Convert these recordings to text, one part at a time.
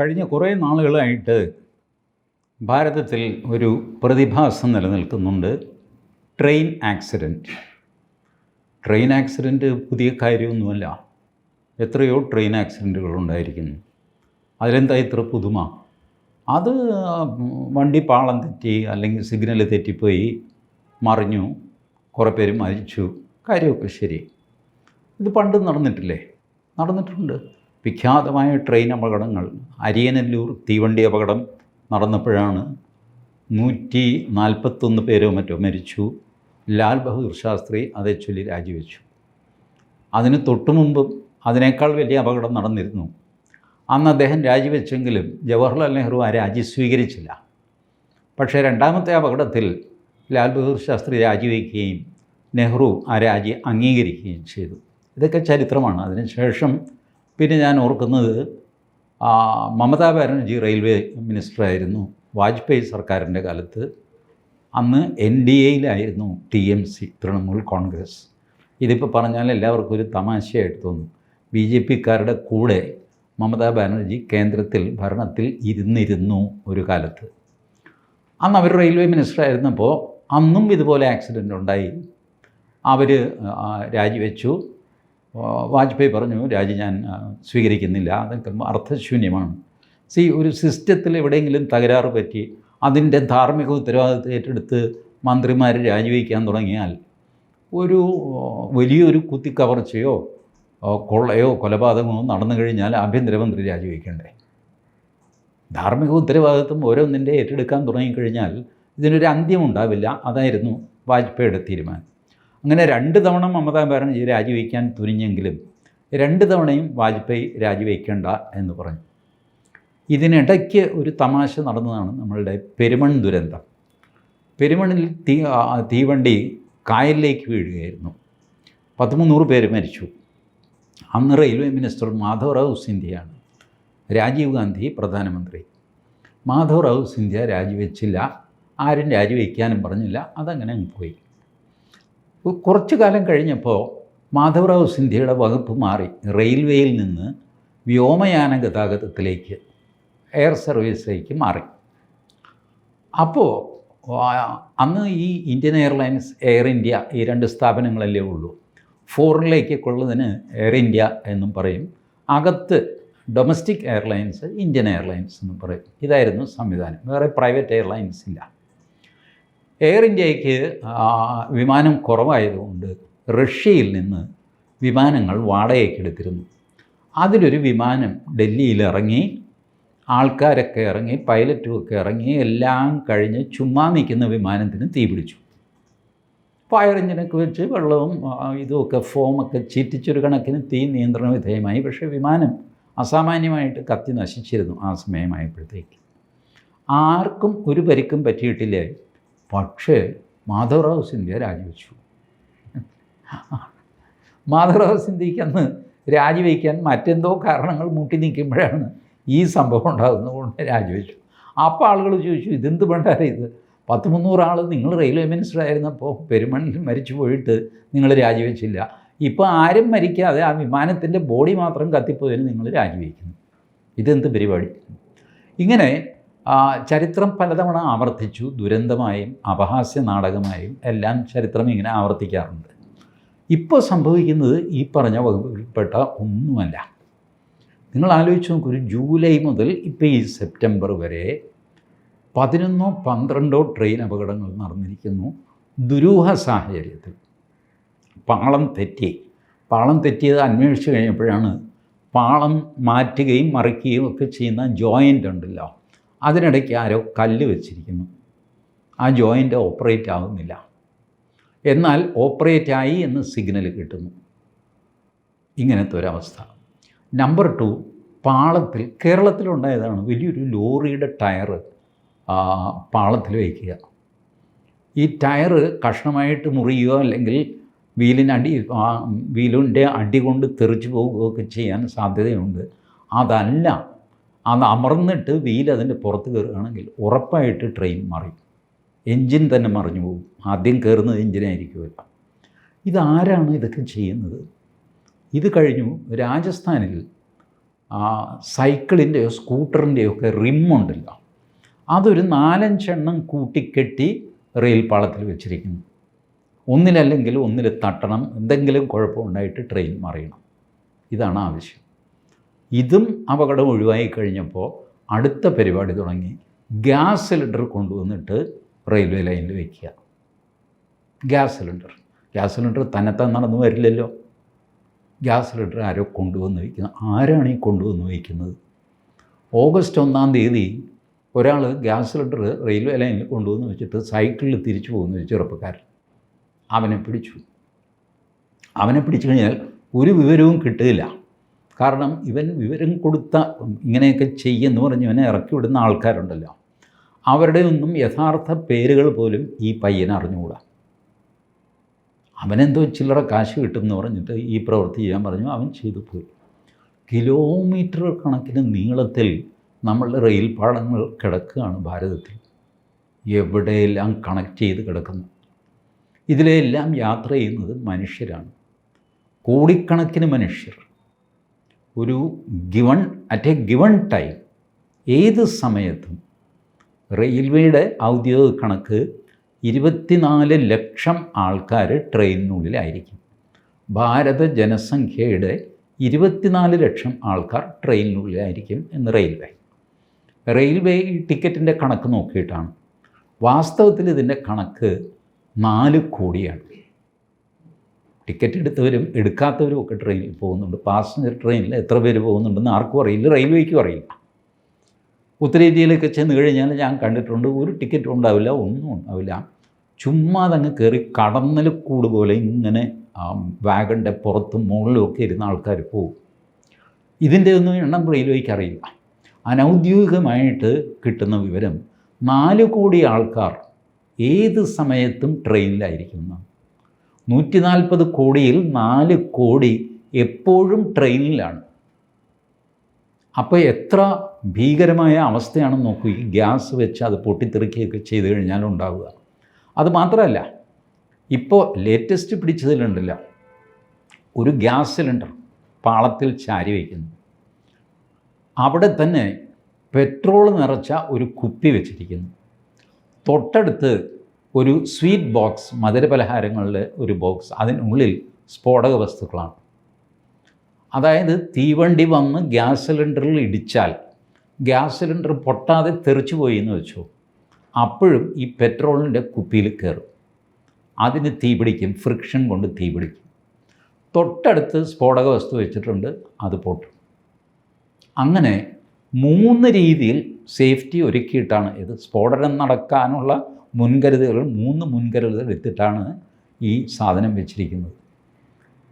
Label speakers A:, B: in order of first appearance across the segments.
A: കഴിഞ്ഞ കുറേ നാളുകളായിട്ട് ഭാരതത്തിൽ ഒരു പ്രതിഭാസം നിലനിൽക്കുന്നുണ്ട്. ട്രെയിൻ ആക്സിഡന്റ് ട്രെയിൻ ആക്സിഡന്റ് പുതിയ കാര്യമൊന്നുമല്ല. എത്രയോ ട്രെയിൻ ആക്സിഡന്റുകൾ ഉണ്ടായിരിക്കുന്നു. അതിലെന്താ ഇത്ര പുതുമ? അത് വണ്ടി പാളം തെറ്റി അല്ലെങ്കിൽ സിഗ്നൽ തെറ്റിപ്പോയി മറിഞ്ഞു കുറേ പേര് മരിച്ചു. കാര്യമൊക്കെ ശരി. ഇത് പണ്ട് നടന്നിട്ടില്ലേ? നടന്നിട്ടുണ്ട്. വിഖ്യാതമായ ട്രെയിൻ അപകടങ്ങൾ അരിയനല്ലൂർ തീവണ്ടി അപകടം നടന്നപ്പോഴാണ് നൂറ്റി നാൽപ്പത്തൊന്ന് പേരോ മറ്റോ മരിച്ചു. ലാൽ ബഹദൂർ ശാസ്ത്രി അതേ ചൊല്ലി രാജിവെച്ചു. അതിന് തൊട്ടു മുമ്പും അതിനേക്കാൾ വലിയ അപകടം നടന്നിരുന്നു. അന്ന് അദ്ദേഹം രാജിവെച്ചെങ്കിലും ജവഹർലാൽ നെഹ്റു ആ രാജി സ്വീകരിച്ചില്ല. പക്ഷേ രണ്ടാമത്തെ അപകടത്തിൽ ലാൽ ബഹദൂർ ശാസ്ത്രി രാജിവെക്കുകയും നെഹ്റു ആ രാജി അംഗീകരിക്കുകയും ചെയ്തു. ഇതൊക്കെ ചരിത്രമാണ്. അതിനുശേഷം പിന്നെ ഞാൻ ഓർക്കുന്നത് മമതാ ബാനർജി റെയിൽവേ മിനിസ്റ്ററായിരുന്നു വാജ്പേയി സർക്കാരിന്റെ കാലത്ത്. അന്ന് N D എയിലായിരുന്നു T M C Trinamool Congress. ഇതിപ്പോൾ പറഞ്ഞാൽ എല്ലാവർക്കും ഒരു തമാശയായിട്ട് തോന്നും. ബി ജെ പിക്കാരുടെ കൂടെ മമതാ ബാനർജി കേന്ദ്രത്തിൽ ഭരണത്തിൽ ഇരുന്നിരുന്നു ഒരു കാലത്ത്. അന്ന് അവർ റെയിൽവേ മിനിസ്റ്റർ ആയിരുന്നപ്പോൾ അന്നും ഇതുപോലെ ആക്സിഡന്റ് ഉണ്ടായി. അവർ രാജിവെച്ചു. വാജ്പേയി പറഞ്ഞു രാജി ഞാൻ സ്വീകരിക്കുന്നില്ല. അതൊക്കെ അർത്ഥശൂന്യമാണ്. സി ഒരു സിസ്റ്റത്തിൽ എവിടെയെങ്കിലും തകരാറ് പറ്റി അതിന്റെ ധാർമ്മിക ഉത്തരവാദിത്വം ഏറ്റെടുത്ത് മന്ത്രിമാർ രാജിവെക്കാൻ തുടങ്ങിയാൽ ഒരു വലിയൊരു കുത്തിക്കവർച്ചയോ കൊള്ളയോ കൊലപാതകമോ നടന്നു കഴിഞ്ഞാൽ ആഭ്യന്തരമന്ത്രി രാജിവെക്കണ്ടേ? ധാർമ്മിക ഉത്തരവാദിത്വം ഓരോന്നിന്റെ ഏറ്റെടുക്കാൻ തുടങ്ങിക്കഴിഞ്ഞാൽ ഇതിനൊരു അന്ത്യമുണ്ടാവില്ല. അതായിരുന്നു വാജ്പേയിയുടെ തീരുമാനം. അങ്ങനെ രണ്ട് തവണ മമതാ ബാനർജി രാജിവെക്കാൻ തുനിഞ്ഞെങ്കിലും രണ്ട് തവണയും വാജ്പേയി രാജിവെക്കേണ്ട എന്ന് പറഞ്ഞു. ഇതിനിടയ്ക്ക് ഒരു തമാശ നടന്നതാണ് നമ്മളുടെ പെരുമൺ ദുരന്തം. പെരുമണിൽ തീ തീവണ്ടി കായലിലേക്ക് വീഴുകയായിരുന്നു. പത്ത് മുന്നൂറ് പേര് മരിച്ചു. അന്ന് റെയിൽവേ മിനിസ്റ്റർ മാധവറാവു സിന്ധ്യയാണ് രാജീവ് ഗാന്ധി പ്രധാനമന്ത്രി. മാധവറാവു സിന്ധ്യ രാജിവെച്ചില്ല ആരും രാജിവെക്കാനും പറഞ്ഞില്ല. അതങ്ങനെ പോയി. കുറച്ചു കാലം കഴിഞ്ഞപ്പോൾ മാധവറാവ് സിന്ധ്യയുടെ വകുപ്പ് മാറി. റെയിൽവേയിൽ നിന്ന് വ്യോമയാന ഗതാഗതത്തിലേക്ക് എയർ സർവീസിലേക്ക് മാറി. അപ്പോൾ അന്ന് ഈ ഇന്ത്യൻ എയർലൈൻസ് എയർ ഇന്ത്യ ഈ രണ്ട് സ്ഥാപനങ്ങളല്ലേ ഉള്ളൂ. ഫോറിലേക്ക് കൊള്ളുന്നതിന് എയർ ഇന്ത്യ എന്നും പറയും. അകത്ത് ഡൊമസ്റ്റിക് എയർലൈൻസ് ഇന്ത്യൻ എയർലൈൻസ് എന്നും പറയും. ഇതായിരുന്നു സംവിധാനം. വേറെ പ്രൈവറ്റ് എയർലൈൻസ് ഇല്ല. എയർ ഇന്ത്യയ്ക്ക് വിമാനം കുറവായതുകൊണ്ട് റഷ്യയിൽ നിന്ന് വിമാനങ്ങൾ വാടകയ്ക്ക് എടുത്തിരുന്നു. അതിലൊരു വിമാനം ഡൽഹിയിൽ ഇറങ്ങി ആൾക്കാരൊക്കെ ഇറങ്ങി പൈലറ്റും ഒക്കെ ഇറങ്ങി എല്ലാം കഴിഞ്ഞ് ചുമ്മാ നിൽക്കുന്ന വിമാനത്തിന് തീ പിടിച്ചു. ഫയർ എഞ്ചിനൊക്കെ വെച്ച് വെള്ളവും ഇതുമൊക്കെ ഫോമൊക്കെ ചീറ്റിച്ചൊരു കണക്കിന് തീ നിയന്ത്രണ വിധേയമായി. പക്ഷേ വിമാനം അസാമാന്യമായിട്ട് കത്തി നശിച്ചിരുന്നു ആ സമയമായപ്പോഴത്തേക്ക്. ആർക്കും ഒരു പരിക്കും പറ്റിയിട്ടില്ല. പക്ഷേ മാധവറാവ് സിന്ധ്യ രാജിവെച്ചു. മാധവറാവ് സിന്ധ്യയ്ക്ക് അന്ന് രാജിവെക്കാൻ മറ്റെന്തോ കാരണങ്ങൾ മുട്ടി നിൽക്കുമ്പോഴാണ് ഈ സംഭവം ഉണ്ടാകുന്നത് കൊണ്ട് രാജിവെച്ചു. അപ്പോൾ ആളുകൾ ചോദിച്ചു ഇതെന്ത് വേണ്ടാരെ ഇത്? പത്ത് മുന്നൂറ് ആൾ നിങ്ങൾ റെയിൽവേ മിനിസ്റ്റർ ആയിരുന്നപ്പോൾ പെരുമണിൽ മരിച്ചു പോയിട്ട് നിങ്ങൾ രാജിവെച്ചില്ല. ഇപ്പോൾ ആരും മരിക്കാതെ ആ വിമാനത്തിന്റെ ബോഡി മാത്രം കത്തിപ്പോയതിന് നിങ്ങൾ രാജിവെക്കുന്നു. ഇതെന്ത് പരിപാടി? ഇങ്ങനെ ചരിത്രം പലതവണ ആവർത്തിച്ചു. ദുരന്തമായും അപഹാസ്യ നാടകമായും എല്ലാം ചരിത്രം ഇങ്ങനെ ആവർത്തിക്കാറുണ്ട്. ഇപ്പോൾ സംഭവിക്കുന്നത് ഈ പറഞ്ഞ വകുപ്പിൽപ്പെട്ട ഒന്നുമല്ല. നിങ്ങൾ ആലോചിച്ച് നോക്കൊരു ജൂലൈ മുതൽ ഇപ്പോൾ ഈ സെപ്റ്റംബർ വരെ പതിനൊന്നോ പന്ത്രണ്ടോ ട്രെയിൻ അപകടങ്ങൾ നടന്നിരിക്കുന്നു. ദുരൂഹ സാഹചര്യത്തിൽ. പാളം തെറ്റി. പാളം തെറ്റിയത് അന്വേഷിച്ച് കഴിഞ്ഞപ്പോഴാണ് പാളം മാറ്റുകയും മറിക്കുകയും ഒക്കെ ചെയ്യുന്ന ജോയിന്റ് ഉണ്ടല്ലോ. അതിനിടയ്ക്ക് ആരോ കല്ല് വെച്ചിരിക്കുന്നു. ആ ജോയിന്റ് ഓപ്പറേറ്റ് ആവുന്നില്ല. എന്നാൽ ഓപ്പറേറ്റ് ആയി എന്ന് സിഗ്നൽ കിട്ടുന്നു. ഇങ്ങനത്തെ ഒരവസ്ഥ. നമ്പർ ടു പാളത്തിൽ കേരളത്തിലുണ്ടായതാണ് വലിയൊരു ലോറിയുടെ ടയറ് പാളത്തിൽ വയ്ക്കുക. ഈ ടയർ കഷ്ണമായിട്ട് മുറിയുക അല്ലെങ്കിൽ വീലിനടി വീലിന്റെ അടി കൊണ്ട് തെറിച്ചു പോവുകയോ ഒക്കെ ചെയ്യാൻ സാധ്യതയുണ്ട്. അതല്ല അത് അമർന്നിട്ട് വീൽ അതിന്റെ പുറത്ത് കയറുകയാണെങ്കിൽ ഉറപ്പായിട്ട് ട്രെയിൻ മറിയും. എൻജിൻ തന്നെ മറിഞ്ഞു പോകും. ആദ്യം കയറുന്നത് എൻജിനായിരിക്കുമല്ല ഇതാരാണ് ഇതൊക്കെ ചെയ്യുന്നത്? ഇത് കഴിഞ്ഞു രാജസ്ഥാനിൽ സൈക്കിളിന്റെയോ സ്കൂട്ടറിന്റെയോ ഒക്കെ റിമ്മുണ്ടല്ലോ അതൊരു നാലഞ്ചെണ്ണം കൂട്ടിക്കെട്ടി റെയിൽ പാളത്തിൽ വെച്ചിരിക്കുന്നു. ഒന്നിലല്ലെങ്കിൽ ഒന്നിൽ തട്ടണം. എന്തെങ്കിലും കുഴപ്പമുണ്ടായിട്ട് ട്രെയിൻ മറിയണം. ഇതാണ് ആവശ്യം. ഇതും അപകടം ഒഴിവായി കഴിഞ്ഞപ്പോൾ അടുത്ത പരിപാടി തുടങ്ങി. ഗ്യാസ് സിലിണ്ടർ കൊണ്ടുവന്നിട്ട് റെയിൽവേ ലൈനിൽ വയ്ക്കുക ഗ്യാസ് സിലിണ്ടർ. ഗ്യാസ് സിലിണ്ടർ തന്നെത്താൻ നടന്നു വരില്ലല്ലോ. ഗ്യാസ് സിലിണ്ടർ ആരോ കൊണ്ടുവന്ന് വയ്ക്കുന്നത് ആരാണ് ഈ കൊണ്ടുവന്ന് വയ്ക്കുന്നത് ഓഗസ്റ്റ് ഒന്നാം തീയതി ഒരാൾ ഗ്യാസ് സിലിണ്ടർ റെയിൽവേ ലൈനിൽ കൊണ്ടുവന്ന് വെച്ചിട്ട് സൈക്കിളിൽ തിരിച്ചു പോകുന്ന ഒരു ചെറുപ്പക്കാരൻ. അവനെ പിടിച്ചു. അവനെ പിടിച്ചു കഴിഞ്ഞാൽ ഒരു വിവരവും കിട്ടില്ല കാരണം ഇവൻ വിവരം കൊടുത്ത ഇങ്ങനെയൊക്കെ ചെയ്യുമെന്ന് പറഞ്ഞ് ഇവനെ ഇറക്കി വിടുന്ന ആൾക്കാരുണ്ടല്ലോ. അവരുടെ ഒന്നും യഥാർത്ഥ പേരുകൾ പോലും ഈ പയ്യനെ അറിഞ്ഞുകൂടാ. അവനെന്തോ ചില്ലറ കാശ് കിട്ടുമെന്ന് പറഞ്ഞിട്ട് ഈ പ്രവൃത്തി ചെയ്യാൻ പറഞ്ഞു. അവൻ ചെയ്തു പോയി. കിലോമീറ്റർ കണക്കിന് നീളത്തിൽ നമ്മളുടെ റെയിൽ പാളങ്ങൾ കിടക്കുകയാണ് ഭാരതത്തിൽ. എവിടെയെല്ലാം കണക്ട് ചെയ്ത് കിടക്കുന്നു. ഇതിലെല്ലാം യാത്ര ചെയ്യുന്നത് മനുഷ്യരാണ്. കോടിക്കണക്കിന് മനുഷ്യർ. ഒരു given at a given time ഏത് സമയത്തും റെയിൽവേയുടെ ഔദ്യോഗിക കണക്ക് ഇരുപത്തിനാല് ലക്ഷം ആൾക്കാർ ട്രെയിനിനുള്ളിലായിരിക്കും. ഭാരത ജനസംഖ്യയുടെ ഇരുപത്തിനാല് ലക്ഷം ആൾക്കാർ ട്രെയിനിനുള്ളിലായിരിക്കും എന്ന് റെയിൽവേ. റെയിൽവേ ഈ ടിക്കറ്റിന്റെ കണക്ക് നോക്കിയിട്ടാണ്. വാസ്തവത്തിൽ ഇതിന്റെ കണക്ക് നാല് കോടിയാണ്. ടിക്കറ്റ് എടുത്തവരും എടുക്കാത്തവരും ഒക്കെ ട്രെയിനിൽ പോകുന്നുണ്ട്. പാസഞ്ചർ ട്രെയിനിൽ എത്ര പേര് പോകുന്നുണ്ടെന്ന് ആർക്കും അറിയില്ല റെയിൽവേക്കും അറിയില്ല. ഉത്തരേന്ത്യയിലൊക്കെ ചെന്ന് കഴിഞ്ഞാൽ ഞാൻ കണ്ടിട്ടുണ്ട് ഒരു ടിക്കറ്റ് ഉണ്ടാവില്ല ഒന്നും ഉണ്ടാവില്ല. ചുമ്മാ അതങ്ങ് കയറി കടന്നൽ കൂട് പോലെ ഇങ്ങനെ വാഗണിന്റെ പുറത്തും മുകളിലും ഒക്കെ ഇരുന്ന ആൾക്കാർ പോകും. ഇതിന്റെ ഒന്നും എണ്ണം റെയിൽവേക്ക് അറിയില്ല. അനൗദ്യോഗികമായിട്ട് കിട്ടുന്ന വിവരം നാല് കോടി ആൾക്കാർ ഏത് സമയത്തും ട്രെയിനിലായിരിക്കും എന്നാണ്. നൂറ്റി നാൽപ്പത് കോടിയിൽ നാല് കോടി എപ്പോഴും ട്രെയിനിലാണ്. അപ്പോൾ എത്ര ഭീകരമായ അവസ്ഥയാണെന്ന് നോക്കൂ. ഈ ഗ്യാസ് വെച്ച് അത് പൊട്ടിത്തെറിക്കുകയൊക്കെ ചെയ്ത് കഴിഞ്ഞാൽ ഉണ്ടാവുക. അത് മാത്രമല്ല ഇപ്പോൾ ലേറ്റസ്റ്റ് പിടിച്ചതിലുണ്ടല്ല. ഒരു ഗ്യാസ് സിലിണ്ടർ പാളത്തിൽ ചാരി വയ്ക്കുന്നു അവിടെ തന്നെ പെട്രോൾ നിറച്ച ഒരു കുപ്പി വെച്ചിരിക്കുന്നു. തൊട്ടടുത്ത് ഒരു സ്വീറ്റ് ബോക്സ് മധുരപലഹാരങ്ങളുടെ ഒരു ബോക്സ് അതിനുള്ളിൽ സ്ഫോടക വസ്തുക്കളാണ്. അതായത് തീവണ്ടി വന്ന് ഗ്യാസ് സിലിണ്ടറിൽ ഇടിച്ചാൽ ഗ്യാസ് സിലിണ്ടർ പൊട്ടാതെ തെറിച്ചു പോയി എന്ന് വെച്ചു അപ്പോഴും ഈ പെട്രോളിന്റെ കുപ്പിയിൽ കയറും. അതിന് തീ പിടിക്കും ഫ്രിക്ഷൻ കൊണ്ട് തീ പിടിക്കും. തൊട്ടടുത്ത് സ്ഫോടക വസ്തു വെച്ചിട്ടുണ്ട് അത് പൊട്ടും. അങ്ങനെ മൂന്ന് രീതിയിൽ സേഫ്റ്റി ഒരുക്കിയിട്ടാണ്. ഇത് സ്ഫോടനം നടക്കാനുള്ള മുൻകരുതലുകൾ മൂന്ന് മുൻകരുതലുകൾ എടുത്തിട്ടാണ് ഈ സാധനം വെച്ചിരിക്കുന്നത്.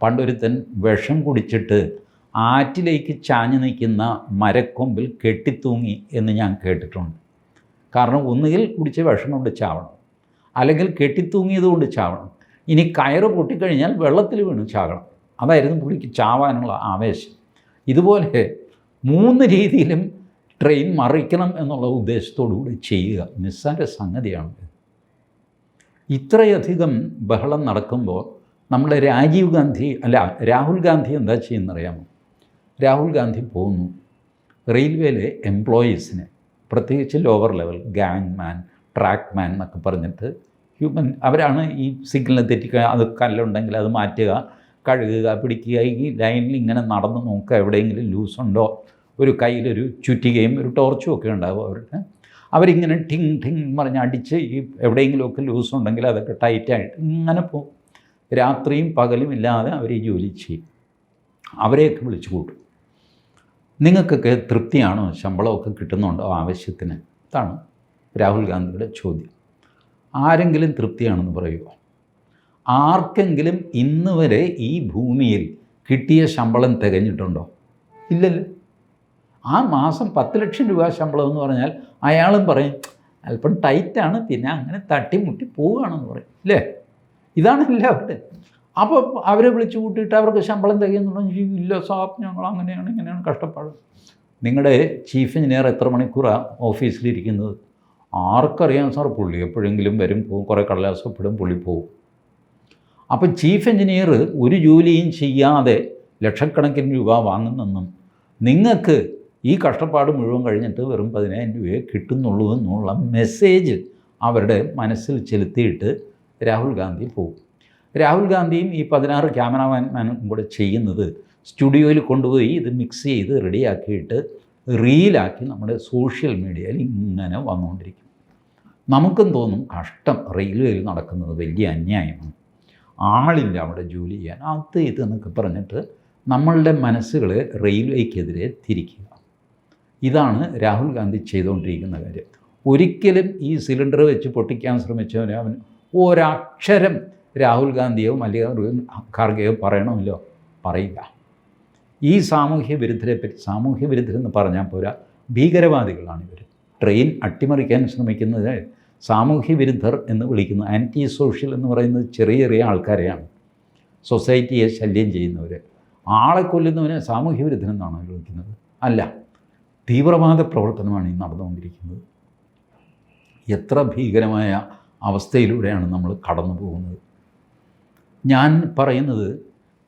A: പണ്ടൊരുത്തൻ വിഷം കുടിച്ചിട്ട് ആറ്റിലേക്ക് ചാഞ്ഞു നിൽക്കുന്ന മരക്കൊമ്പിൽ കെട്ടിത്തൂങ്ങി എന്ന് ഞാൻ കേട്ടിട്ടുണ്ട്. കാരണം ഒന്നുകിൽ കുടിച്ച വിഷം കൊണ്ട് ചാവണം അല്ലെങ്കിൽ കെട്ടിത്തൂങ്ങിയത് കൊണ്ട് ചാവണം. ഇനി കയറ് പൊട്ടിക്കഴിഞ്ഞാൽ വെള്ളത്തിൽ വീണ് ചാകണം. അതായിരുന്നു പുള്ളിക്ക് ചാവാനുള്ള ആവേശം. ഇതുപോലെ മൂന്ന് രീതിയിലും ട്രെയിൻ മറിക്കണം എന്നുള്ള ഉദ്ദേശത്തോടു കൂടി ചെയ്യുക. നിസ്സാര സംഗതിയാണ് ഇത്രയധികം ബഹളം നടക്കുമ്പോൾ നമ്മുടെ രാജീവ് ഗാന്ധി അല്ല രാഹുൽ ഗാന്ധി എന്താ ചെയ്യുന്നറിയാമോ? രാഹുൽ ഗാന്ധി പോകുന്നു റെയിൽവേയിലെ എംപ്ലോയീസിന് പ്രത്യേകിച്ച് lower level gang man track man എന്നൊക്കെ പറഞ്ഞിട്ട് ഹ്യൂമൻ അവരാണ് ഈ സിഗ്നൽ തെറ്റിക്കുക അത് കല്ലുണ്ടെങ്കിൽ അത് മാറ്റുക കഴുകുക പിടിക്കുക ഈ ലൈനിൽ ഇങ്ങനെ നടന്ന് നോക്കുക എവിടെയെങ്കിലും ലൂസുണ്ടോ ഒരു കയ്യിലൊരു ചുറ്റികയും ഒരു ടോർച്ചും ഒക്കെ ഉണ്ടാവും അവർക്ക് അവരിങ്ങനെ ടിങ് ടിങ് പറഞ്ഞ് അടിച്ച് ഈ എവിടെയെങ്കിലുമൊക്കെ ലൂസ് ഉണ്ടെങ്കിൽ അതൊക്കെ ടൈറ്റായിട്ട് ഇങ്ങനെ പോകും. രാത്രിയും പകലും ഇല്ലാതെ അവർ ഈ ജോലി ചെയ്യും. അവരെയൊക്കെ വിളിച്ചു കൂട്ടും. നിങ്ങൾക്കൊക്കെ തൃപ്തിയാണോ? ശമ്പളമൊക്കെ കിട്ടുന്നുണ്ടോ ആവശ്യത്തിന്? ഇതാണ് രാഹുൽ ഗാന്ധിയുടെ ചോദ്യം. ആരെങ്കിലും തൃപ്തിയാണെന്ന് പറയുമോ ആർക്കെങ്കിലും ഇന്ന് വരെ ഈ ഭൂമിയിൽ കിട്ടിയ ശമ്പളം തികഞ്ഞിട്ടുണ്ടോ? ഇല്ലല്ലോ. ആ മാസം പത്ത് ലക്ഷം രൂപ ശമ്പളം എന്ന് പറഞ്ഞാൽ അയാളും പറയും അല്പം ടൈറ്റാണ് പിന്നെ അങ്ങനെ തട്ടിമുട്ടി പോവുകയാണെന്ന് പറയും അല്ലേ ഇതാണ് എല്ലാവരുടെ അപ്പോൾ അവരെ വിളിച്ചു കൂട്ടിയിട്ട് അവർക്ക് ശമ്പളം തികയുന്നുണ്ടെങ്കിൽ ഇല്ല സാബ് ഞങ്ങൾ അങ്ങനെയാണ് ഇങ്ങനെയാണ് കഷ്ടപ്പാട്. നിങ്ങളുടെ ചീഫ് എഞ്ചിനീയർ എത്ര മണിക്കൂറാണ് ഓഫീസിലിരിക്കുന്നത് ആർക്കറിയാം സാർ പുള്ളി എപ്പോഴെങ്കിലും വരും പോകും കുറേ കടലാസപ്പെടും പുള്ളി പോകും. അപ്പം ചീഫ് എഞ്ചിനീയർ ഒരു ജോലിയും ചെയ്യാതെ ലക്ഷക്കണക്കിന് രൂപ വാങ്ങുന്നെന്നും നിങ്ങൾക്ക് ഈ കഷ്ടപ്പാട് മുഴുവൻ കഴിഞ്ഞിട്ട് വെറും പതിനായിരം രൂപയെ കിട്ടുന്നുള്ളൂ എന്നുള്ള മെസ്സേജ് അവരുടെ മനസ്സിൽ ചെലുത്തിയിട്ട് രാഹുൽ ഗാന്ധി പോകും രാഹുൽ ഗാന്ധിയും ഈ പതിനാറ് ക്യാമറാമാൻമാനും കൂടെ ചെയ്യുന്നത് സ്റ്റുഡിയോയിൽ കൊണ്ടുപോയി ഇത് മിക്സ് ചെയ്ത് റെഡിയാക്കിയിട്ട് റീലാക്കി നമ്മുടെ സോഷ്യൽ മീഡിയയിൽ ഇങ്ങനെ വന്നുകൊണ്ടിരിക്കും. നമുക്കും തോന്നും കഷ്ടം റെയിൽവേയിൽ നടക്കുന്നത് വലിയ അന്യായമാണ്. ആളില്ല അവിടെ ജോലി ചെയ്യാൻ. അത് ഇത് എന്നൊക്കെ പറഞ്ഞിട്ട് നമ്മളുടെ മനസ്സുകളെ റെയിൽവേക്കെതിരെ തിരിക്കുക ഇതാണ് രാഹുൽ ഗാന്ധി ചെയ്തുകൊണ്ടിരിക്കുന്ന കാര്യം. ഒരിക്കലും ഈ സിലിണ്ടർ വെച്ച് പൊട്ടിക്കാൻ ശ്രമിച്ചവന് അവൻ ഒരക്ഷരം രാഹുൽ ഗാന്ധിയോ മല്ലികാർജുൻ ഖാർഗെയോ പറയണമല്ലോ പറയില്ല. ഈ സാമൂഹ്യ വിരുദ്ധരെ പറ്റി സാമൂഹ്യ വിരുദ്ധരെന്ന് പറഞ്ഞാൽ പോരാ ഭീകരവാദികളാണ് ഇവർ ട്രെയിൻ അട്ടിമറിക്കാൻ ശ്രമിക്കുന്നത് സാമൂഹ്യ വിരുദ്ധർ എന്ന് വിളിക്കുന്ന ആന്റി സോഷ്യൽ എന്ന് പറയുന്നത് ചെറിയ ചെറിയ ആൾക്കാരെയാണ്. സൊസൈറ്റിയെ ശല്യം ചെയ്യുന്നവർ ആളെ കൊല്ലുന്നവനെ സാമൂഹ്യ വിരുദ്ധനെന്നാണ് വിളിക്കുന്നത്? അല്ല. തീവ്രവാദ പ്രവർത്തനമാണ് ഈ നടന്നുകൊണ്ടിരിക്കുന്നത്. എത്ര ഭീകരമായ അവസ്ഥയിലൂടെയാണ് നമ്മൾ കടന്നു പോകുന്നത് ഞാൻ പറയുന്നത്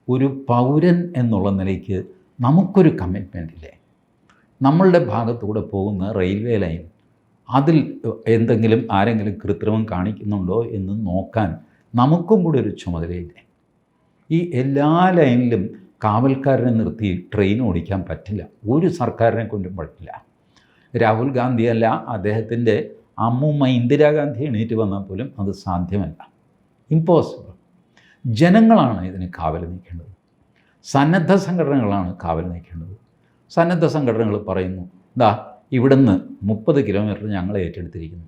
A: ഒരു പൗരൻ എന്നുള്ള നിലയ്ക്ക് നമുക്കൊരു കമ്മിറ്റ്മെന്റ് ഇല്ലേ? നമ്മളുടെ ഭാഗത്തൂടെ പോകുന്ന റെയിൽവേ ലൈൻ അതിൽ എന്തെങ്കിലും ആരെങ്കിലും കൃത്രിമം കാണിക്കുന്നുണ്ടോ എന്ന് നോക്കാൻ നമുക്കും കൂടി ഒരു ചുമതലയില്ലേ? ഈ എല്ലാ ലൈനിലും കാവൽക്കാരനെ നിർത്തി ട്രെയിൻ ഓടിക്കാൻ പറ്റില്ല. ഒരു സർക്കാരിനെ കൊണ്ടും പറ്റില്ല. രാഹുൽ ഗാന്ധിയല്ല അദ്ദേഹത്തിന്റെ അമ്മൂമ്മ ഇന്ദിരാഗാന്ധി എണീറ്റ് വന്നാൽ പോലും അത് സാധ്യമല്ല. ഇമ്പോസിബിൾ ജനങ്ങളാണ് ഇതിന് കാവൽ നിൽക്കേണ്ടത് സന്നദ്ധ സംഘടനകളാണ് കാവൽ നിൽക്കേണ്ടത് സന്നദ്ധ സംഘടനകൾ പറയുന്നു ദാ ഇവിടുന്ന് മുപ്പത് കിലോമീറ്റർ ഞങ്ങൾ ഏറ്റെടുത്തിരിക്കുന്നു.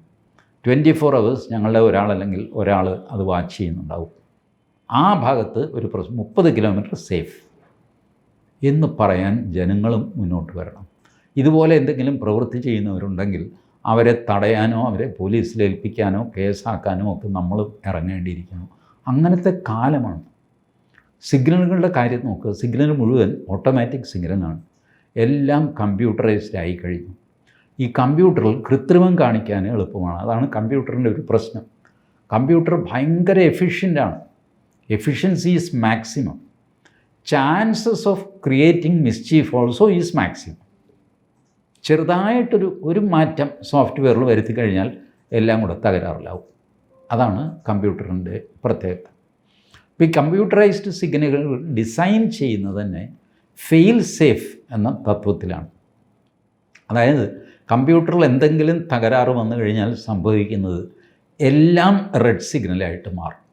A: ട്വന്റി ഫോർ അവേഴ്സ് ഞങ്ങളുടെ ഒരാളല്ലെങ്കിൽ ഒരാൾ അത് വാച്ച് ചെയ്യുന്നുണ്ടാവും. ആ ഭാഗത്ത് ഒരു പ്രശ്നം മുപ്പത് കിലോമീറ്റർ സേഫ് എന്ന് പറയാൻ ജനങ്ങളും മുന്നോട്ട് വരണം. ഇതുപോലെ എന്തെങ്കിലും പ്രവൃത്തി ചെയ്യുന്നവരുണ്ടെങ്കിൽ അവരെ തടയാനോ അവരെ പോലീസിൽ ഏൽപ്പിക്കാനോ കേസാക്കാനോ ഒക്കെ നമ്മൾ ഇറങ്ങേണ്ടിയിരിക്കുന്നു. അങ്ങനത്തെ കാലമാണ്. സിഗ്നലുകളുടെ കാര്യം നോക്കുക. സിഗ്നൽ മുഴുവൻ ഓട്ടോമാറ്റിക് സിഗ്നലാണ്. എല്ലാം കമ്പ്യൂട്ടറൈസ്ഡ് ആയി കഴിഞ്ഞു. ഈ കമ്പ്യൂട്ടറിൽ കൃത്രിമം കാണിക്കാൻ എളുപ്പമാണ്. അതാണ് കമ്പ്യൂട്ടറിന്റെ ഒരു പ്രശ്നം. കമ്പ്യൂട്ടർ ഭയങ്കര എഫിഷ്യന്റാണ് efficiency is maximum chances of creating mischief also is maximum ചെറുതായിട്ടൊരു ഒരു മാറ്റം സോഫ്റ്റ്വെയറിൽ വരുത്തി കഴിഞ്ഞാൽ എല്ലാം കൂടെ തകരാറിലാവും. അതാണ് കമ്പ്യൂട്ടറിന്റെ പ്രത്യേകത. ഇപ്പോൾ ഈ കമ്പ്യൂട്ടറൈസ്ഡ് സിഗ്നലുകൾ ഡിസൈൻ ചെയ്യുന്നത് തന്നെ ഫെയിൽ സേഫ് എന്ന തത്വത്തിലാണ്. അതായത് കമ്പ്യൂട്ടറിൽ എന്തെങ്കിലും തകരാറ് വന്നു കഴിഞ്ഞാൽ സംഭവിക്കുന്നത് എല്ലാം റെഡ് സിഗ്നലായിട്ട് മാറും.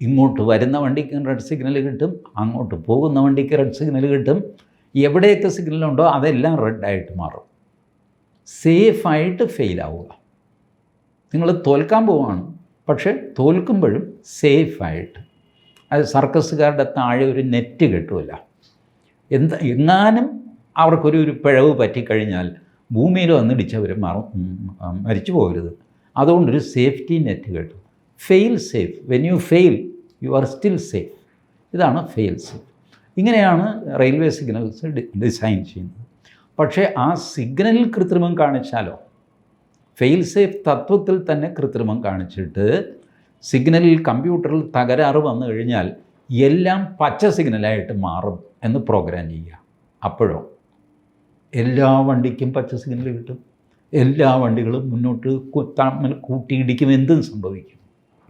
A: ഇങ്ങോട്ട് വരുന്ന വണ്ടിക്ക് റെഡ് സിഗ്നൽ കിട്ടും അങ്ങോട്ട് പോകുന്ന വണ്ടിക്ക് റെഡ് സിഗ്നൽ കിട്ടും. എവിടെയൊക്കെ സിഗ്നലുണ്ടോ അതെല്ലാം റെഡായിട്ട് മാറും. സേഫായിട്ട് ഫെയിലാവുക നിങ്ങൾ തോൽക്കാൻ പോവാണ് പക്ഷേ തോൽക്കുമ്പോഴും സേഫായിട്ട് അത് സർക്കസുകാരുടെ താഴെ ഒരു നെറ്റ് കിട്ടുമല്ല എന്ത് എങ്ങാനും അവർക്കൊരു ഒരു പിഴവ് പറ്റിക്കഴിഞ്ഞാൽ ഭൂമിയിൽ വന്നിടിച്ചവർ മറ മരിച്ചു പോകരുത് അതുകൊണ്ടൊരു സേഫ്റ്റി നെറ്റ് കിട്ടും. Fail safe when you fail you are still safe ഇതാണ് ഫെയിൽ സേഫ് ഇങ്ങനെയാണ് റെയിൽവേ സിഗ്നൽസ് ഡിസൈൻ ചെയ്യുന്നത്. പക്ഷേ ആ സിഗ്നലിൽ കൃത്രിമം കാണിച്ചാലോ? ഫെയിൽ സേഫ് തത്വത്തിൽ തന്നെ കൃത്രിമം കാണിച്ചിട്ട് സിഗ്നലിൽ കമ്പ്യൂട്ടറിൽ തകരാറ് വന്നു കഴിഞ്ഞാൽ എല്ലാം പച്ച സിഗ്നലായിട്ട് മാറും എന്ന് പ്രോഗ്രാം ചെയ്യുക. അപ്പോഴോ? എല്ലാ വണ്ടിക്കും പച്ച സിഗ്നൽ കിട്ടും. എല്ലാ വണ്ടികളും മുന്നോട്ട് തമ്മിൽ കൂട്ടിയിടിക്കും. എന്തും സംഭവിക്കും.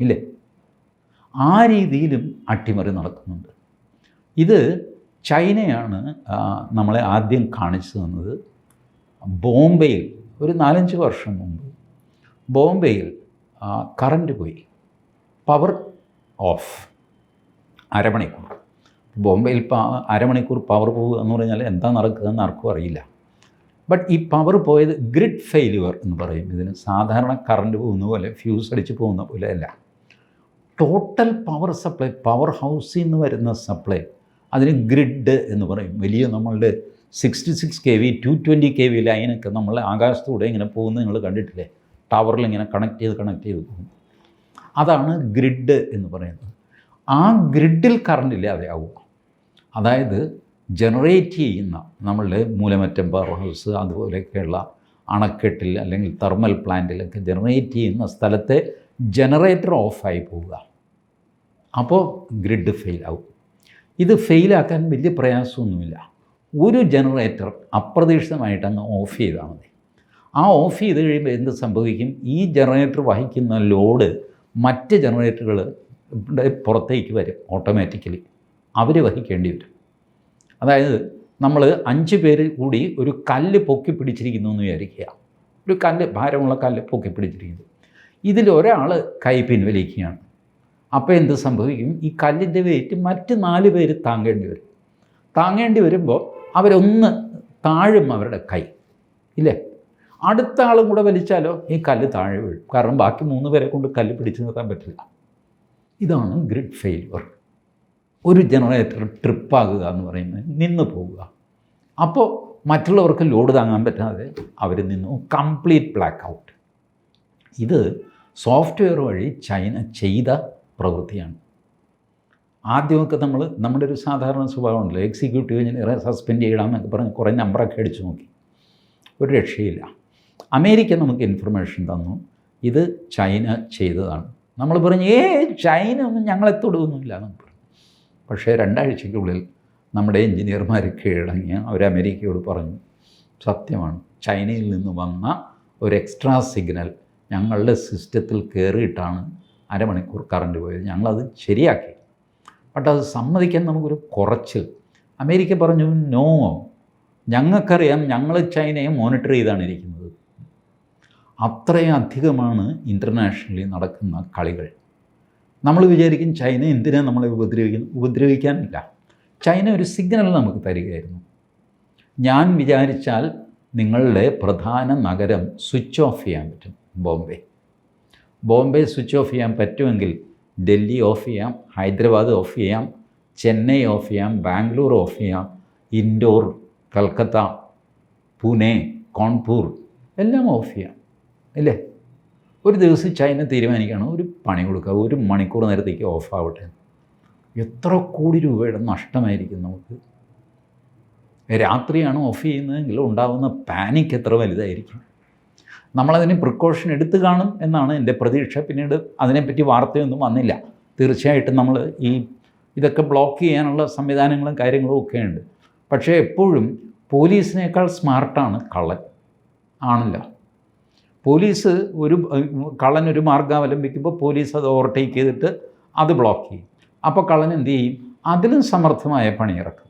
A: ഇല്ലേ? ആ രീതിയിലും അട്ടിമറി നടക്കുന്നുണ്ട്. ഇത് ചൈനയാണ് നമ്മളെ ആദ്യം കാണിച്ചു തന്നത് ബോംബെയിൽ. ഒരു നാലഞ്ച് വർഷം മുമ്പ് ബോംബെയിൽ കറണ്ട് പോയി. Power off. അരമണിക്കൂർ. ബോംബെയിൽ അരമണിക്കൂർ പവർ പോവുക എന്ന് പറഞ്ഞാൽ എന്താ നടക്കുക എന്ന് ആർക്കും അറിയില്ല. ബട്ട് ഈ പവർ പോയത് ഗ്രിഡ് ഫെയിലുവർ എന്ന് പറയും. ഇതിന് സാധാരണ കറണ്ട് പോകുന്ന പോലെ ഫ്യൂസ് അടിച്ച് പോകുന്ന പോലെ അല്ല. ടോട്ടൽ പവർ സപ്ലൈ പവർ ഹൗസിൽ നിന്ന് വരുന്ന സപ്ലൈ അതിന് ഗ്രിഡ് എന്ന് പറയും. വലിയ നമ്മളുടെ sixty six K V two twenty K V ലൈനൊക്കെ നമ്മൾ ആകാശത്തൂടെ ഇങ്ങനെ പോകുന്നത് നിങ്ങൾ കണ്ടിട്ടില്ലേ? ടവറിൽ ഇങ്ങനെ കണക്ട് ചെയ്ത് കണക്ട് ചെയ്ത് പോകും. അതാണ് ഗ്രിഡ് എന്ന് പറയുന്നത്. ആ ഗ്രിഡിൽ കറണ്ട് ഇല്ലാതെ ആവുക അതായത് ജനറേറ്റ് ചെയ്യുന്ന നമ്മളുടെ മൂലമറ്റം പവർ ഹൗസ് അതുപോലെയൊക്കെയുള്ള അണക്കെട്ടിൽ അല്ലെങ്കിൽ തെർമൽ പ്ലാന്റിലൊക്കെ ജനറേറ്റ് ചെയ്യുന്ന സ്ഥലത്തെ ജനറേറ്റർ ഓഫായി പോവുക. അപ്പോൾ ഗ്രിഡ് ഫെയിലാവും ഇത് ഫെയിലാക്കാൻ വലിയ പ്രയാസമൊന്നുമില്ല. ഒരു ജനറേറ്റർ അപ്രതീക്ഷിതമായിട്ട് അങ്ങ് ഓഫ് ചെയ്താൽ മതി. ആ ഓഫ് ചെയ്ത് കഴിയുമ്പോൾ എന്ത് സംഭവിക്കും? ഈ ജനറേറ്റർ വഹിക്കുന്ന ലോഡ് മറ്റ് ജനറേറ്ററുകൾ പുറത്തേക്ക് വരും ഓട്ടോമാറ്റിക്കലി അവർ വഹിക്കേണ്ടി വരും. അതായത് നമ്മൾ അഞ്ച് പേര് കൂടി ഒരു കല്ല് പൊക്കി പിടിച്ചിരിക്കുന്നു എന്ന് വിചാരിക്കുക. ഒരു കല്ല് ഭാരമുള്ള കല്ല് പൊക്കി പിടിച്ചിരിക്കുന്നു. ഇതിൽ ഒരാൾ കൈ പിൻവലിക്കുകയാണ്. അപ്പോൾ എന്ത് സംഭവിക്കും? ഈ കല്ലിന്റെ വെയിറ്റ് മറ്റ് നാല് പേര് താങ്ങേണ്ടി വരും. താങ്ങേണ്ടി വരുമ്പോൾ അവരൊന്ന് താഴും അവരുടെ കൈ. ഇല്ലേ? അടുത്ത ആളും കൂടെ വലിച്ചാലോ? ഈ കല്ല് താഴെ വീഴും. കാരണം ബാക്കി മൂന്ന് പേരെ കൊണ്ട് കല്ല് പിടിച്ചു നിർത്താൻ പറ്റില്ല. ഇതാണ് ഗ്രിഡ് ഫെയിൽവർ ഒരു ജനറേറ്റർ ട്രിപ്പാകുക എന്ന് പറയുന്നത്. നിന്ന് പോവുക. അപ്പോൾ മറ്റുള്ളവർക്ക് ലോഡ് താങ്ങാൻ പറ്റാതെ അവർ നിന്നു കംപ്ലീറ്റ് ബ്ലാക്ക് ഔട്ട് ഇത് സോഫ്റ്റ്വെയർ വഴി ചൈന ചെയ്ത പ്രവൃത്തിയാണ്. ആദ്യമൊക്കെ നമ്മൾ നമ്മുടെ ഒരു സാധാരണ സ്വഭാവമുണ്ടല്ലോ എക്സിക്യൂട്ടീവ് എഞ്ചിനീയറെ സസ്പെൻഡ് ചെയ്യണമെന്നൊക്കെ പറഞ്ഞ് കുറേ നമ്പറൊക്കെ അടിച്ചു നോക്കി. ഒരു രക്ഷയില്ല. അമേരിക്ക നമുക്ക് ഇൻഫർമേഷൻ തന്നു. ഇത് ചൈന ചെയ്തതാണ്. നമ്മൾ പറഞ്ഞു ഏ ചൈന ഒന്നും ഞങ്ങളെ തൊടുകയൊന്നുമില്ല എന്ന് പറഞ്ഞു. പക്ഷേ രണ്ടാഴ്ചയ്ക്കുള്ളിൽ നമ്മുടെ എഞ്ചിനീയർമാർ കീഴടങ്ങി. അവർ അമേരിക്കയോട് പറഞ്ഞു സത്യമാണ് ചൈനയിൽ നിന്ന് വന്ന ഒരു എക്സ്ട്രാ സിഗ്നൽ ഞങ്ങളുടെ സിസ്റ്റത്തിൽ കയറിയിട്ടാണ് അരമണിക്കൂർ കറണ്ട് പോയത്. ഞങ്ങളത് ശരിയാക്കി. ബട്ട് അത് സമ്മതിക്കാൻ നമുക്കൊരു കുറച്ച്. അമേരിക്ക പറഞ്ഞു നോ ഞങ്ങൾക്കറിയാം ഞങ്ങൾ ചൈനയെ മോണിറ്റർ ചെയ്താണ് ഇരിക്കുന്നത്. അത്രയും അധികമാണ് ഇന്റർനാഷണലി നടക്കുന്ന കളികൾ. നമ്മൾ വിചാരിക്കും ചൈന എന്തിനാണ് നമ്മളെ ഉപദ്രവിക്കുന്നു ഉപദ്രവിക്കാനില്ല. ചൈന ഒരു സിഗ്നൽ നമുക്ക് തരികയായിരുന്നു. ഞാൻ വിചാരിച്ചാൽ നിങ്ങളുടെ പ്രധാന നഗരം സ്വിച്ച് ഓഫ് ചെയ്യാൻ പറ്റും. ബോംബെ. ബോംബെ സ്വിച്ച് ഓഫ് ചെയ്യാൻ പറ്റുമെങ്കിൽ ഡൽഹി ഓഫ് ചെയ്യാം ഹൈദരാബാദ് ഓഫ് ചെയ്യാം ചെന്നൈ ഓഫ് ചെയ്യാം ബാംഗ്ലൂർ ഓഫ് ചെയ്യാം ഇൻഡോർ കൽക്കത്ത പൂനെ കോൺപൂർ എല്ലാം ഓഫ് ചെയ്യാം അല്ലേ? ഒരു ദിവസം ചൈന തീരുമാനിക്കുകയാണ് ഒരു പണി കൊടുക്കുക ഒരു മണിക്കൂർ നേരത്തേക്ക് ഓഫ് ആവട്ടെ. എത്ര കോടി രൂപയുടെ നഷ്ടമായിരിക്കും നമുക്ക്. രാത്രിയാണ് ഓഫ് ചെയ്യുന്നതെങ്കിൽ ഉണ്ടാകുന്ന പാനിക് എത്ര വലുതായിരിക്കും. നമ്മളതിന് പ്രിക്കോഷൻ എടുത്തു കാണും എന്നാണ് എന്റെ പ്രതീക്ഷ. പിന്നീട് അതിനെപ്പറ്റി വാർത്തയൊന്നും വന്നില്ല. തീർച്ചയായിട്ടും നമ്മൾ ഈ ഇതൊക്കെ ബ്ലോക്ക് ചെയ്യാനുള്ള സംവിധാനങ്ങളും കാര്യങ്ങളും ഒക്കെ ഉണ്ട് പക്ഷേ എപ്പോഴും പോലീസിനേക്കാൾ സ്മാർട്ടാണ് കള്ളൻ. ആണല്ലോ. പോലീസ് ഒരു കള്ളൻ ഒരു മാർഗം അവലംബിക്കുമ്പോൾ പോലീസ് അത് ഓവർടേക്ക് ചെയ്തിട്ട് അത് ബ്ലോക്ക് ചെയ്യും. അപ്പോൾ കള്ളൻ എന്ത് ചെയ്യും? അതിലും സമർത്ഥമായ പണിയിറക്കും.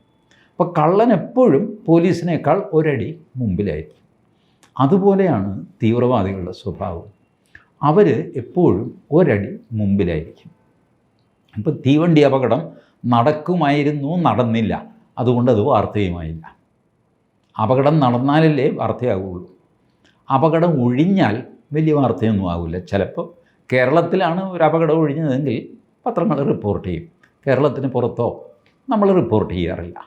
A: അപ്പോൾ കള്ളൻ എപ്പോഴും പോലീസിനേക്കാൾ ഒരടി മുമ്പിലായിരിക്കും. അതുപോലെയാണ് തീവ്രവാദികളുടെ സ്വഭാവം അവർ എപ്പോഴും ഒരടി മുമ്പിലായിരിക്കും. അപ്പോൾ തീവണ്ടി അപകടം നടക്കുമായിരുന്നു നടന്നില്ല. അതുകൊണ്ട് അത് വാർത്തയുമായില്ല. അപകടം നടന്നാലല്ലേ വാർത്തയാകുള്ളൂ അപകടം ഒഴിഞ്ഞാൽ വലിയ വാർത്തയൊന്നും ആകില്ല ചിലപ്പോൾ കേരളത്തിലാണ് ഒരു അപകടം ഒഴിഞ്ഞതെങ്കിൽ പത്രങ്ങൾ റിപ്പോർട്ട് ചെയ്യും. കേരളത്തിന് പുറത്തോ നമ്മൾ റിപ്പോർട്ട് ചെയ്യാറില്ല.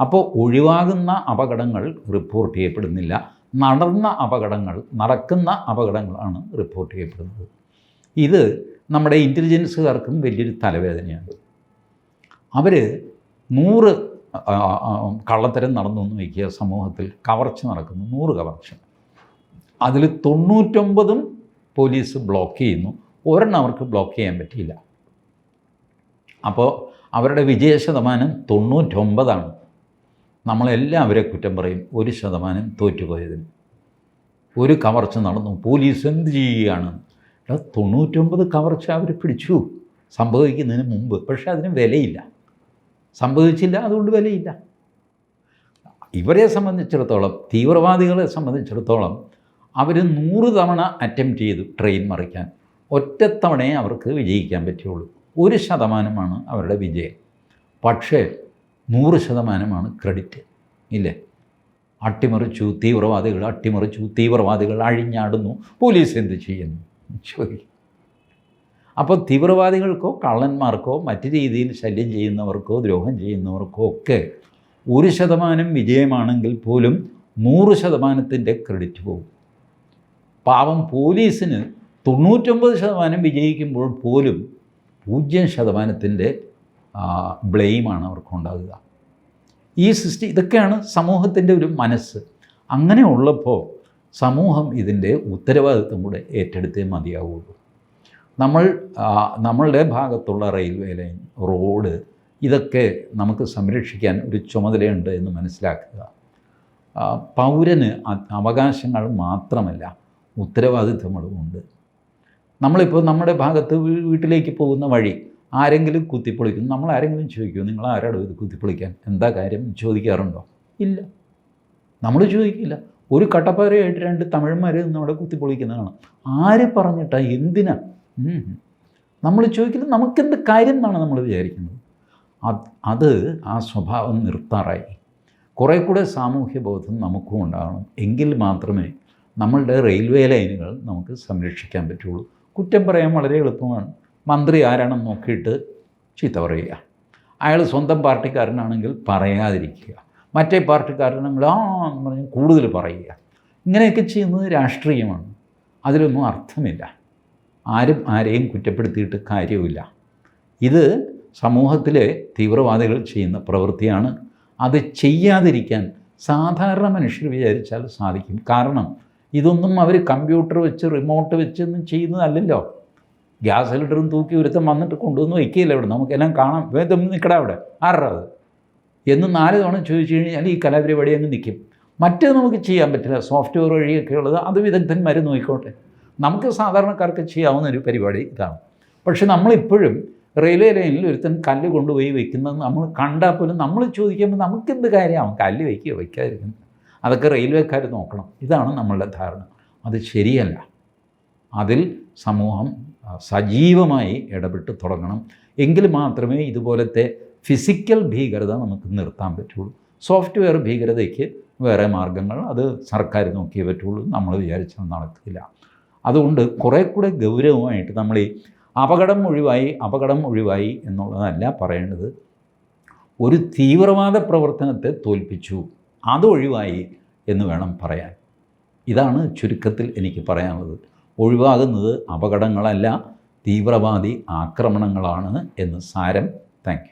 A: അപ്പോൾ ഒഴിവാകുന്ന അപകടങ്ങൾ റിപ്പോർട്ട് ചെയ്യപ്പെടുന്നില്ല. നടന്ന അപകടങ്ങൾ നടക്കുന്ന അപകടങ്ങളാണ് റിപ്പോർട്ട് ചെയ്യപ്പെടുന്നത്. ഇത് നമ്മുടെ ഇന്റലിജൻസുകാർക്കും വലിയൊരു തലവേദനയാണ്. അവർ നൂറ് കള്ളത്തരം നടന്നു എന്ന് വയ്ക്കുക സമൂഹത്തിൽ. കവർച്ച നടക്കുന്നു നൂറ് കവർച്ച. അതിൽ തൊണ്ണൂറ്റൊമ്പതും പോലീസ് ബ്ലോക്ക് ചെയ്യുന്നു. ഒരെണ്ണം അവർക്ക് ബ്ലോക്ക് ചെയ്യാൻ പറ്റിയില്ല. അപ്പോൾ അവരുടെ വിജയ ശതമാനം തൊണ്ണൂറ്റൊമ്പതാണ്. നമ്മളെല്ലാം അവരെ കുറ്റം പറയും ഒരു ശതമാനം തോറ്റുപോയതിന്. ഒരു കവർച്ച നടന്നു പോലീസ് എന്ത് ചെയ്യുകയാണ്? തൊണ്ണൂറ്റൊമ്പത് കവർച്ച അവർ പിടിച്ചു. സംഭവിക്കുന്നതിന് മുമ്പ് പക്ഷേ അതിന് വിലയില്ല. സംഭവിച്ചില്ല അതുകൊണ്ട് വിലയില്ല. ഇവരെ സംബന്ധിച്ചിടത്തോളം തീവ്രവാദികളെ സംബന്ധിച്ചിടത്തോളം അവർ നൂറ് തവണ അറ്റംപ്റ്റ് ചെയ്തു ട്രെയിൻ മറിക്കാൻ. ഒറ്റത്തവണയെ അവർക്ക് വിജയിക്കാൻ പറ്റുള്ളൂ. ഒരു ശതമാനമാണ് അവരുടെ വിജയം. പക്ഷേ നൂറ് ശതമാനമാണ് ക്രെഡിറ്റ്. ഇല്ലേ? അട്ടിമറിച്ചു തീവ്രവാദികൾ അട്ടിമറിച്ചു തീവ്രവാദികൾ അഴിഞ്ഞാടുന്നു. പോലീസ് എന്ത് ചെയ്യുന്നു? ചോദിക്കും. അപ്പോൾ തീവ്രവാദികൾക്കോ കള്ളന്മാർക്കോ മറ്റു രീതിയിൽ ശല്യം ചെയ്യുന്നവർക്കോ ദ്രോഹം ചെയ്യുന്നവർക്കോ ഒക്കെ ഒരു ശതമാനം വിജയമാണെങ്കിൽ പോലും നൂറ് ശതമാനത്തിന്റെ ക്രെഡിറ്റ് പോകും. പാവം പോലീസിന് തൊണ്ണൂറ്റൊമ്പത് ശതമാനം വിജയിക്കുമ്പോൾ പോലും പൂജ്യം ശതമാനത്തിന്റെ ബ്ലെയിമാണ് അവർക്കുണ്ടാകുക ഈ സൃഷ്ടി ഇതൊക്കെയാണ് സമൂഹത്തിന്റെ ഒരു മനസ്സ്. അങ്ങനെ ഉള്ളപ്പോൾ സമൂഹം ഇതിന്റെ ഉത്തരവാദിത്വം കൂടെ ഏറ്റെടുത്തേ മതിയാവുള്ളൂ. നമ്മൾ നമ്മളുടെ ഭാഗത്തുള്ള റെയിൽവേ ലൈൻ റോഡ് ഇതൊക്കെ നമുക്ക് സംരക്ഷിക്കാൻ ഒരു ചുമതലയുണ്ട് എന്ന് മനസ്സിലാക്കുക. പൗരന് അവകാശങ്ങൾ മാത്രമല്ല ഉത്തരവാദിത്വങ്ങളുമുണ്ട് നമ്മളിപ്പോൾ നമ്മുടെ ഭാഗത്ത് വീട്ടിലേക്ക് പോകുന്ന വഴി ആരെങ്കിലും കുത്തിപ്പൊളിക്കും. നമ്മൾ ആരെങ്കിലും ചോദിക്കുമോ നിങ്ങൾ ആരാടോ ഇത് കുത്തിപ്പൊളിക്കാൻ? എന്താ കാര്യം? ചോദിക്കാറുണ്ടോ? ഇല്ല. നമ്മൾ ചോദിക്കില്ല. ഒരു കട്ടപ്പാരയായിട്ട് രണ്ട് തമിഴന്മാർ നമ്മുടെ കുത്തിപ്പൊളിക്കുന്നതാണ്. ആര് പറഞ്ഞിട്ടാ എന്തിനാ? നമ്മൾ ചോദിക്കില്ല. നമുക്കെന്ത് കാര്യം എന്നാണ് നമ്മൾ വിചാരിക്കുന്നത്? അത് ആ സ്വഭാവം നിർത്താറായി. കുറേ കൂടെ സാമൂഹ്യ ബോധം നമുക്കും ഉണ്ടാകണം. എങ്കിൽ മാത്രമേ നമ്മളുടെ റെയിൽവേ ലൈനുകൾ നമുക്ക് സംരക്ഷിക്കാൻ പറ്റുള്ളൂ. കുറ്റം പറയാൻ വളരെ എളുപ്പമാണ്. മന്ത്രി ആരാണെന്ന് നോക്കിയിട്ട് ചീത്ത പറയുക. അയാൾ സ്വന്തം പാർട്ടിക്കാരനാണെങ്കിൽ പറയാതിരിക്കുക. മറ്റേ പാർട്ടിക്കാരനാണെങ്കിൽ ആ എന്ന് പറഞ്ഞ് കൂടുതൽ പറയുക. ഇങ്ങനെയൊക്കെ ചെയ്യുന്നത് രാഷ്ട്രീയമാണ്. അതിലൊന്നും അർത്ഥമില്ല. ആരും ആരെയും കുറ്റപ്പെടുത്തിയിട്ട് കാര്യമില്ല ഇത് സമൂഹത്തിലെ തീവ്രവാദികൾ ചെയ്യുന്ന പ്രവൃത്തിയാണ്. അത് ചെയ്യാതിരിക്കാൻ സാധാരണ മനുഷ്യർ വിചാരിച്ചാൽ സാധിക്കും. കാരണം ഇതൊന്നും അവർ കമ്പ്യൂട്ടർ വെച്ച് റിമോട്ട് വെച്ചൊന്നും ചെയ്യുന്നതല്ലല്ലോ. ഗ്യാസ് സിലിണ്ടറും തൂക്കി ഒരുത്തം വന്നിട്ട് കൊണ്ടുവന്ന് വയ്ക്കുകയില്ല ഇവിടെ. നമുക്കെല്ലാം കാണാം. വേദം നിൽക്കട അവിടെ. ആരുടെ അത്? എന്ന് നാല് തവണ ചോദിച്ചു കഴിഞ്ഞാൽ ഈ കലാപരിപാടി അങ്ങ് നിൽക്കും. മറ്റേത് നമുക്ക് ചെയ്യാൻ പറ്റില്ല. സോഫ്റ്റ്വെയർ വഴിയൊക്കെ ഉള്ളത് അത് വിദഗ്ധന്മാർ നോക്കിക്കോട്ടെ. നമുക്ക് സാധാരണക്കാർക്ക് ചെയ്യാവുന്ന ഒരു പരിപാടി ഇതാണ്. പക്ഷെ നമ്മളിപ്പോഴും റെയിൽവേ ലൈനിൽ ഒരുത്തൻ കല്ല് കൊണ്ടുപോയി വെക്കുന്നത് നമ്മൾ കണ്ടാൽ പോലും നമ്മൾ ചോദിക്കുമ്പോൾ നമുക്കെന്ത് കാര്യമാവും കല്ല് വയ്ക്കുക വയ്ക്കാതിരിക്കുന്നത്. അതൊക്കെ റെയിൽവേക്കാർ നോക്കണം. ഇതാണ് നമ്മളുടെ ധാരണ. അത് ശരിയല്ല. അതിൽ സമൂഹം സജീവമായി ഇടപെട്ട് തുടങ്ങണം. എങ്കിൽ മാത്രമേ ഇതുപോലത്തെ ഫിസിക്കൽ ഭീകരത നമുക്ക് നിർത്താൻ പറ്റുള്ളൂ. സോഫ്റ്റ്വെയർ ഭീകരതയ്ക്ക് വേറെ മാർഗങ്ങൾ അത് സർക്കാർ നോക്കിയേ പറ്റുള്ളൂ നമ്മൾ വിചാരിച്ചാൽ നടക്കില്ല. അതുകൊണ്ട് കുറേ കൂടെ ഗൗരവമായിട്ട് നമ്മൾ ഈ അപകടം ഒഴിവായി അപകടം ഒഴിവായി എന്നുള്ളതല്ല പറയേണ്ടത്. ഒരു തീവ്രവാദ പ്രവർത്തനത്തെ തോൽപ്പിച്ചു. അതൊഴിവായി എന്ന് വേണം പറയാൻ. ഇതാണ് ചുരുക്കത്തിൽ എനിക്ക് പറയാനുള്ളത്. ഒഴിവാകുന്നത് അപകടങ്ങളല്ല തീവ്രവാദി ആക്രമണങ്ങളാണ് എന്ന് സാരം. താങ്ക്